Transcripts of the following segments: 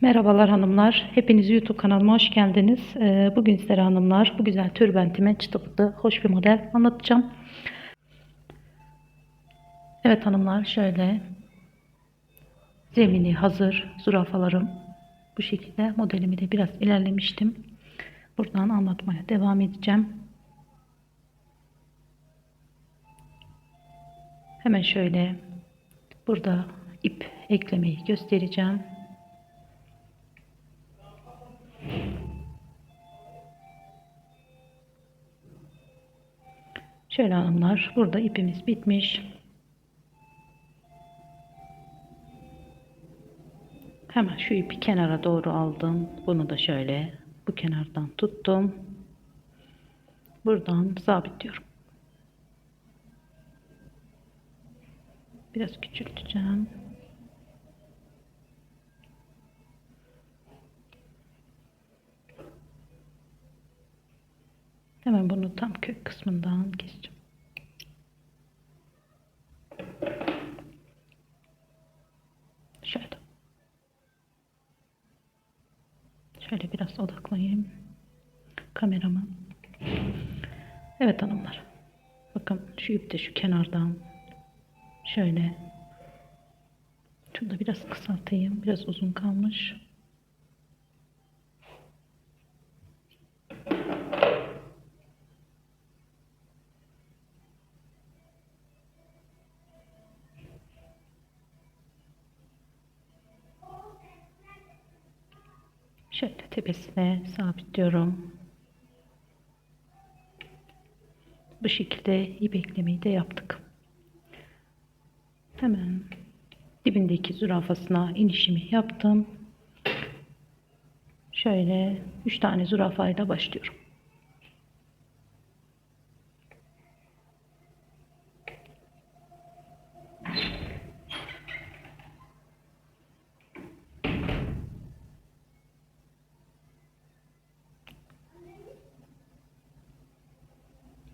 Merhabalar hanımlar. Hepiniz YouTube kanalıma hoş geldiniz. Ee, Bugün sizlere hanımlar bu güzel tülbentime çıtıklı hoş bir model anlatacağım. Evet hanımlar şöyle zemini hazır zürafalarım bu şekilde modelimi de biraz ilerlemiştim. Buradan anlatmaya devam edeceğim. Hemen şöyle burada ip eklemeyi göstereceğim. Şöyle hanımlar burada ipimiz bitmiş. Hemen şu ipi kenara doğru aldım. Bunu da şöyle bu kenardan tuttum. Buradan sabitliyorum. Biraz küçülteceğim. Hemen bunu tam kök kısmından keseceğim. Şöyle. Şöyle biraz odaklayayım kameramı. Evet hanımlar. Bakın şu ip de şu kenardan şöyle şunu da biraz kısaltayım. Biraz uzun kalmış. Şöyle tepesine sabitliyorum. Bu şekilde ip eklemeyi de yaptık. Hemen dibindeki zürafasına inişimi yaptım. Şöyle 3 tane zürafayla başlıyorum.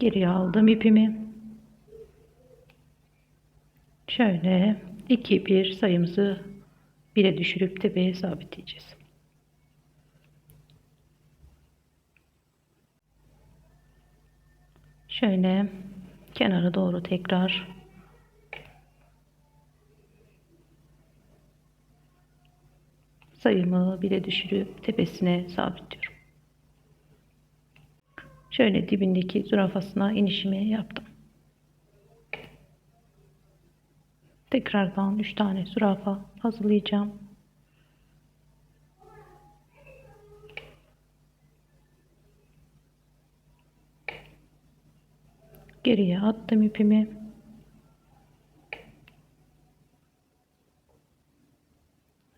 Geriye aldım ipimi. Şöyle 2 1 sayımızı 1'e düşürüp tepeye sabitleyeceğiz. Şöyle kenara doğru tekrar sayımı 1'e düşürüp tepesine sabitliyorum. Şöyle dibindeki zürafasına inişimi yaptım. Tekrardan 3 tane zürafa hazırlayacağım. Geriye attım ipimi.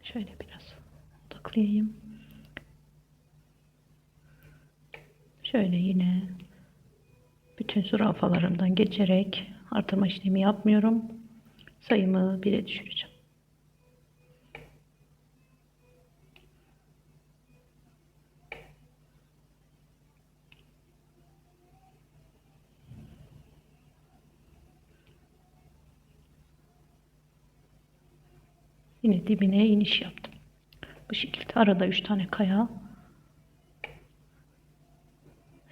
Şöyle biraz odaklayayım. Şöyle yine bütün zürafalarımdan geçerek artırma işlemi yapmıyorum. Sayımı 1'e düşüreceğim. Yine dibine iniş yaptım. Bu şekilde arada 3 tane kaya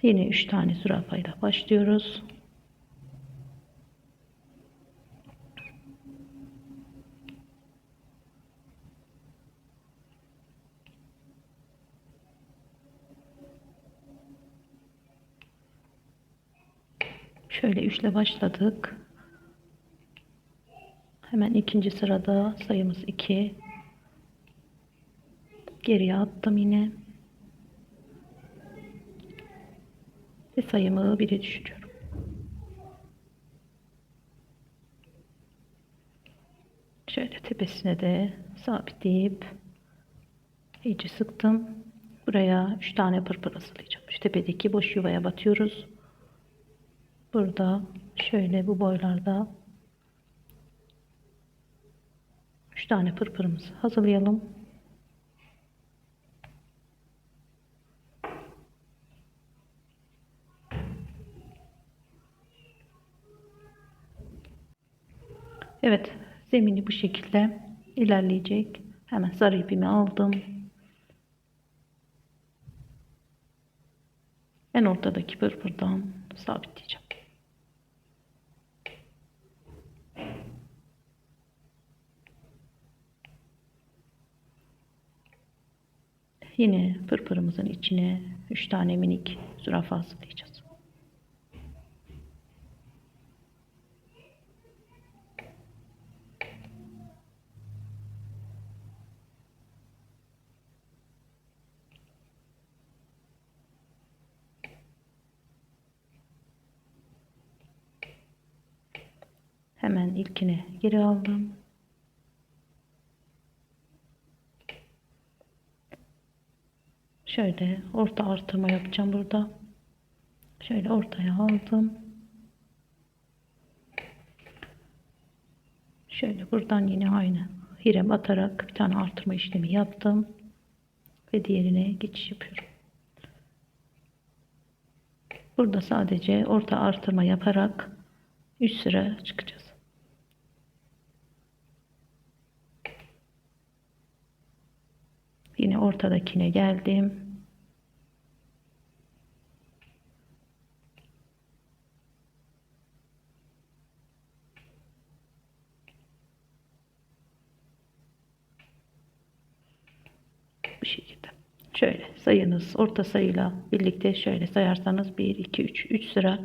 Yine 3 tane zürafayla başlıyoruz. Şöyle 3 ile başladık. Hemen ikinci sırada sayımız 2. Geriye attım yine. Ve sayımı 1'e düşürüyorum. Şöyle tepesine de sabitleyip iyice sıktım. Buraya 3 tane pırpır asılayacağım. Şu tepedeki boş yuvaya batıyoruz. Burada şöyle bu boylarda 3 tane pırpırımızı hazırlayalım. Evet zemini bu şekilde ilerleyecek. Hemen sarı ipimi aldım. En ortadaki pırpırdan sabitleyeceğim. Yine pırpırımızın içine 3 tane minik zürafa hazırlayacağız. Hemen ilkini geri aldım. Şöyle orta artırma yapacağım burada. Şöyle ortaya aldım. Şöyle buradan yine aynı hirem atarak bir tane artırma işlemi yaptım. Ve diğerine geçiş yapıyorum. Burada sadece orta artırma yaparak üst sıra çıkacağız. Yine ortadakine geldim. Bu şekilde. Şöyle sayınız orta sayıyla birlikte şöyle sayarsanız 1, 2, 3, 3 sıra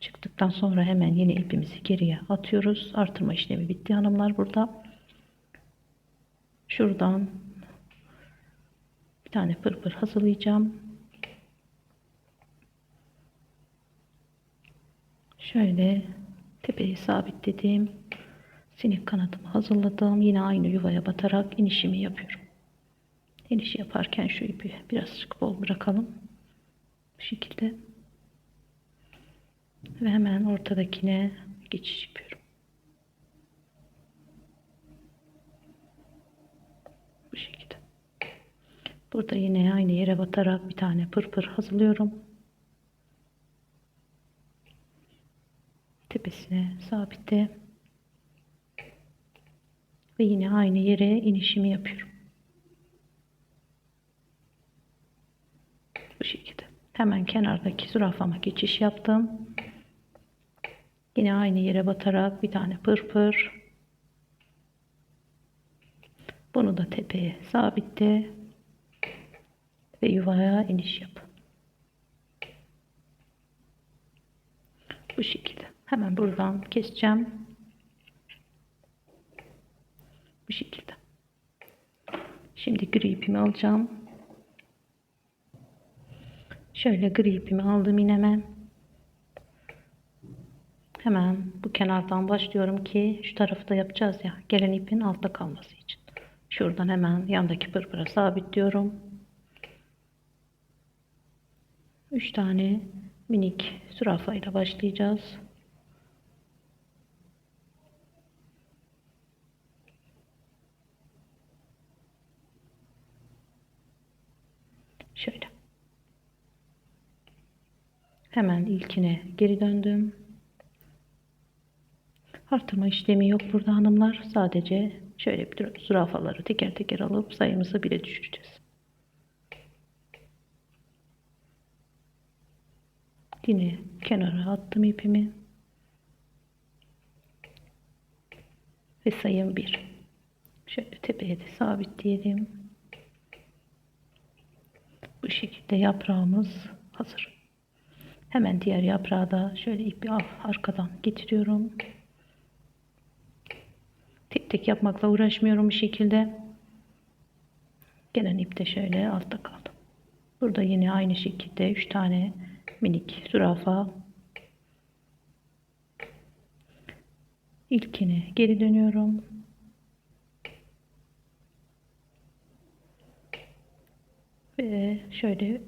çıktıktan sonra hemen yine ipimizi geriye atıyoruz. Artırma işlemi bitti hanımlar burada. Şuradan bir tane pırpır hazırlayacağım. Şöyle tepeye sabitledim. Sinek kanadımı hazırladım. Yine aynı yuvaya batarak inişimi yapıyorum. İniş yaparken şu ipi birazcık bol bırakalım. Bu şekilde. Ve hemen ortadakine geçiş yapıyorum. Bu şekilde. Burada yine aynı yere batarak bir tane pırpır hazırlıyorum. Tepesine sabitle. Ve yine aynı yere inişimi yapıyorum. Bu şekilde. Hemen kenardaki zürafama geçiş yaptım. Yine aynı yere batarak bir tane pırpır. Bunu da tepeye sabitle ve yuvaya iniş yap. Bu şekilde. Hemen buradan keseceğim. Bu şekilde. Şimdi gri ipimi alacağım. Şöyle gri ipimi aldım ineme. Hemen bu kenardan başlıyorum ki şu tarafta yapacağız ya gelen ipin altta kalması için. Şuradan hemen yandaki pırpıra sabitliyorum. 3 tane minik zürafa ile başlayacağız. Şöyle. Hemen ilkine geri döndüm. Artırma işlemi yok burada hanımlar. Sadece şöyle bir zürafaları teker teker alıp sayımızı bire düşüreceğiz. Yine kenara attım ipimi. Ve sayım 1. Şöyle tepeye de sabitleyelim. Bu şekilde yaprağımız hazır. Hemen diğer yaprağı da şöyle ipi arkadan getiriyorum. Tek tek yapmakla uğraşmıyorum bu şekilde. Gelen ip de şöyle altta kaldı. Burada yine aynı şekilde 3 tane minik zürafa. İlkine geri dönüyorum. Ve şöyle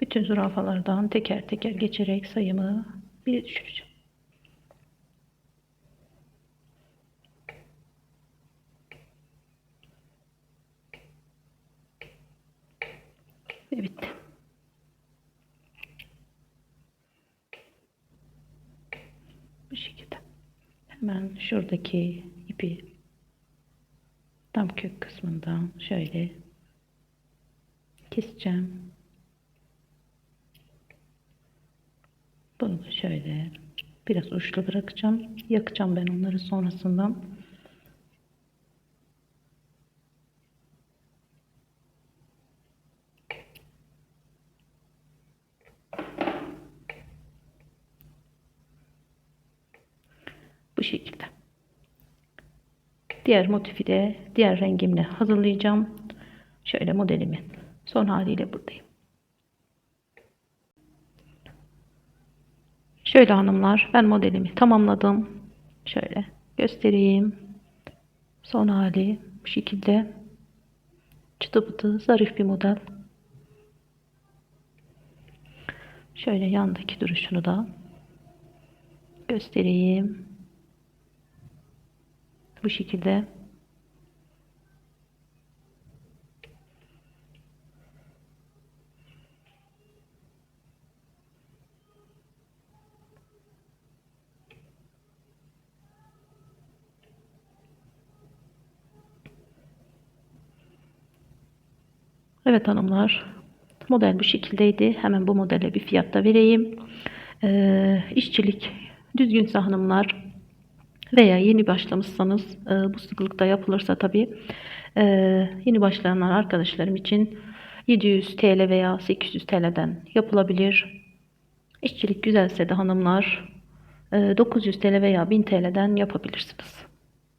bütün zürafalardan teker teker geçerek sayımı bir düşüreceğim. Ve bitti. Bu şekilde. Hemen şuradaki ipi tam kök kısmından şöyle keseceğim. Bunu da şöyle biraz uçlu bırakacağım. Yakacağım ben onları sonrasında. Bu şekilde. Diğer motifi de diğer rengimle hazırlayacağım. Şöyle modelimin son haliyle buradayım. Şöyle hanımlar ben modelimi tamamladım. Şöyle göstereyim. Son hali bu şekilde. Çıtı pıtı zarif bir model. Şöyle yandaki duruşunu da göstereyim. Bu şekilde. Evet hanımlar. Model bu şekildeydi. Hemen bu modele bir fiyat da vereyim. Ee, işçilik düzgünse hanımlar veya yeni başlamışsanız e, bu sıklıkta yapılırsa tabii e, yeni başlayanlar arkadaşlarım için 700 TL veya 800 TL'den yapılabilir. İşçilik güzelse de hanımlar e, 900 TL veya 1000 TL'den yapabilirsiniz.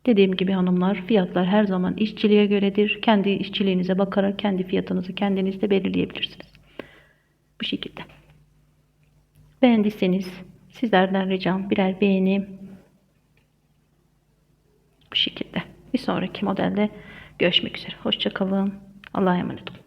Dediğim gibi hanımlar fiyatlar her zaman işçiliğe göredir. Kendi işçiliğinize bakarak kendi fiyatınızı kendiniz de belirleyebilirsiniz. Bu şekilde. Beğendiyseniz sizlerden ricam birer beğeni bu şekilde. Bir sonraki modelde görüşmek üzere. Hoşçakalın. Allah'a emanet olun.